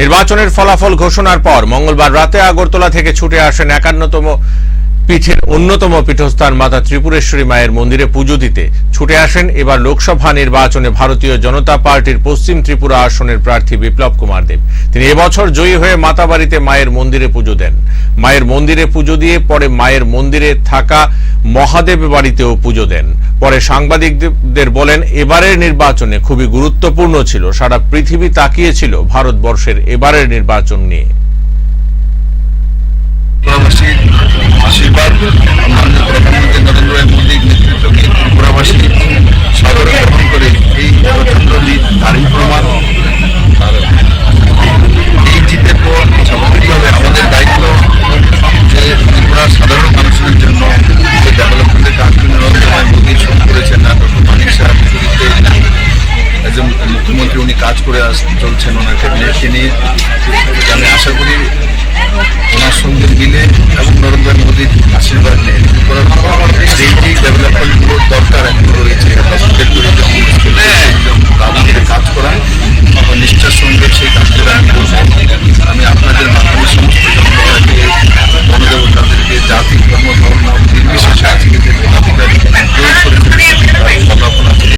নির্বাচনের ফলাফল ঘোষণার পর মঙ্গলবার রাতে আগরতলা থেকে ছুটে আসেন একান্নতম পীঠের অন্যতম পীঠস্থান মাতা ত্রিপুরেশ্বরী মায়ের মন্দিরে পুজো দিতে। ছুটে আসেন এবার লোকসভা নির্বাচনে ভারতীয় জনতা পার্টির পশ্চিম ত্রিপুরা আসনের প্রার্থী বিপ্লব কুমার দেব। তিনি এবছর জয়ী হয়ে মাতাবাড়িতে মায়ের মন্দিরে পুজো দেন। মায়ের মন্দিরে পুজো দিয়ে পরে মায়ের মন্দিরে থাকা মহাদেব বাড়িতেও পুজো দেন। পরে সাংবাদিকদের বলেন, এবারের নির্বাচনে খুবই গুরুত্বপূর্ণ ছিল, সারা পৃথিবী তাকিয়েছিল ভারতবর্ষের এবারের নির্বাচন নিয়ে। একজন মুখ্যমন্ত্রী উনি কাজ করে চলছেন ওনার ক্যাবিনেটকে নিয়ে। আমি আশা করি